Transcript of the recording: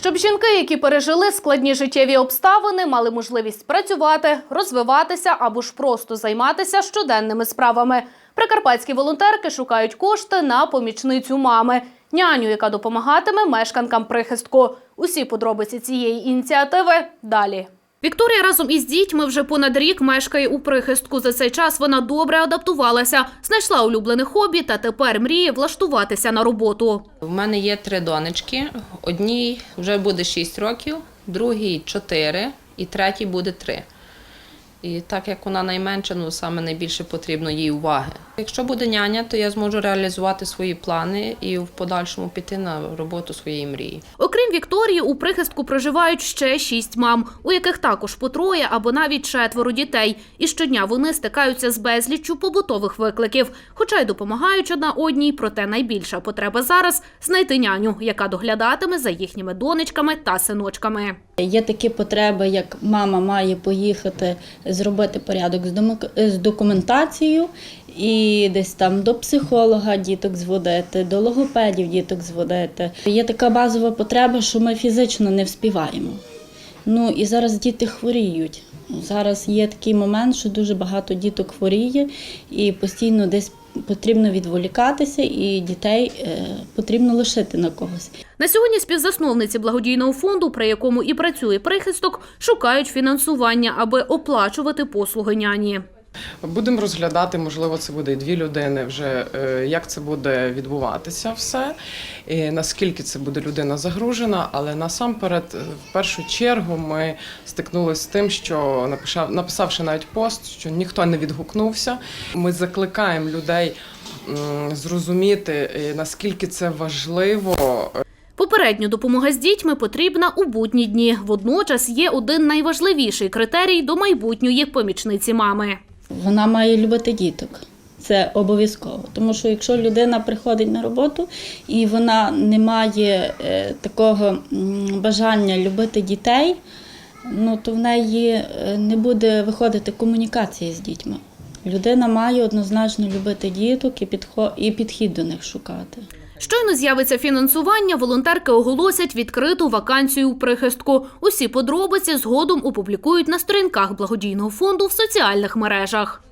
Щоб жінки, які пережили складні життєві обставини, мали можливість працювати, розвиватися або ж просто займатися щоденними справами. Прикарпатські волонтерки шукають кошти на помічницю мами, няню, яка допомагатиме мешканкам прихистку. Усі подробиці цієї ініціативи далі. Вікторія разом із дітьми вже понад рік мешкає у прихистку. За цей час вона добре адаптувалася, знайшла улюблене хобі та тепер мріє влаштуватися на роботу. У мене є три донечки. Одній вже буде 6 років, другій 4 і третій буде 3. І так як вона найменша, ну саме найбільше потрібно їй уваги. Якщо буде няня, то я зможу реалізувати свої плани і в подальшому піти на роботу своєї мрії. Окрім Вікторії, у прихистку проживають ще шість мам, у яких також по троє або навіть четверо дітей. І щодня вони стикаються з безліччю побутових викликів, хоча й допомагають одна одній. Проте найбільша потреба зараз знайти няню, яка доглядатиме за їхніми донечками та синочками. Є такі потреби, як мама має поїхати зробити порядок з домок з документацією і десь там до психолога діток зводити, до логопедів діток зводити. Є така базова потреба, що ми фізично не вспіваємо. Ну і зараз діти хворіють. Зараз є такий момент, що дуже багато діток хворіє, і постійно десь потрібно відволікатися, і дітей е, потрібно лишити на когось. На сьогодні співзасновниці благодійного фонду, при якому і працює прихисток, шукають фінансування, аби оплачувати послуги няні. Будемо розглядати, можливо, це буде і дві людини. Вже е, як це буде відбуватися, все і наскільки це буде людина загружена. Але насамперед, е, в першу чергу, ми стикнулися з тим, що написав, написавши навіть пост, що ніхто не відгукнувся. Ми закликаємо людей зрозуміти, е, наскільки це важливо Попередня допомога з дітьми потрібна у будні дні. Водночас є один найважливіший критерій до майбутньої помічниці мами. Вона має любити діток. Це обов'язково. Тому що якщо людина приходить на роботу і вона не має е, такого бажання любити дітей, ну то в неї е, не буде виходити комунікація з дітьми. Людина має однозначно любити діток і підхід до них шукати. Щойно з'явиться фінансування, волонтерки оголосять відкриту вакансію у прихистку. Усі подробиці згодом опублікують на сторінках благодійного фонду в соціальних мережах.